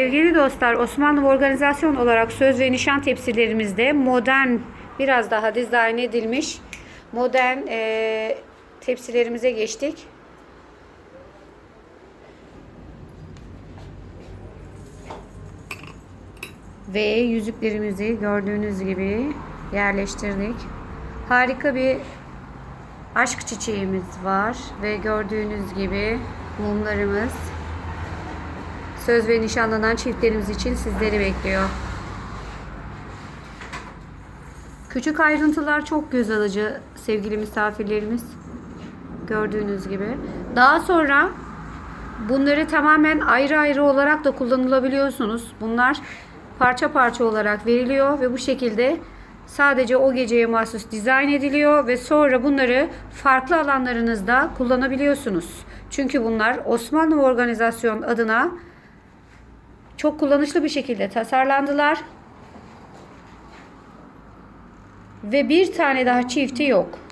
Sevgili dostlar, Osmanlı organizasyon olarak söz ve nişan tepsilerimizde modern, biraz daha dizayn edilmiş modern eee, tepsilerimize geçtik. Ve yüzüklerimizi gördüğünüz gibi yerleştirdik. Harika bir aşk çiçeğimiz var ve gördüğünüz gibi mumlarımız söz ve nişanlanan çiftlerimiz için sizleri bekliyor. Küçük ayrıntılar çok göz alıcı sevgili misafirlerimiz. Gördüğünüz gibi. Daha sonra bunları tamamen ayrı ayrı olarak da kullanılabiliyorsunuz. Bunlar parça parça olarak veriliyor ve bu şekilde sadece o geceye mahsus dizayn ediliyor ve sonra bunları farklı alanlarınızda kullanabiliyorsunuz. Çünkü bunlar Osmanlı Organizasyon adına çok kullanışlı bir şekilde tasarlandılar. Ve bir tane daha çifti yok.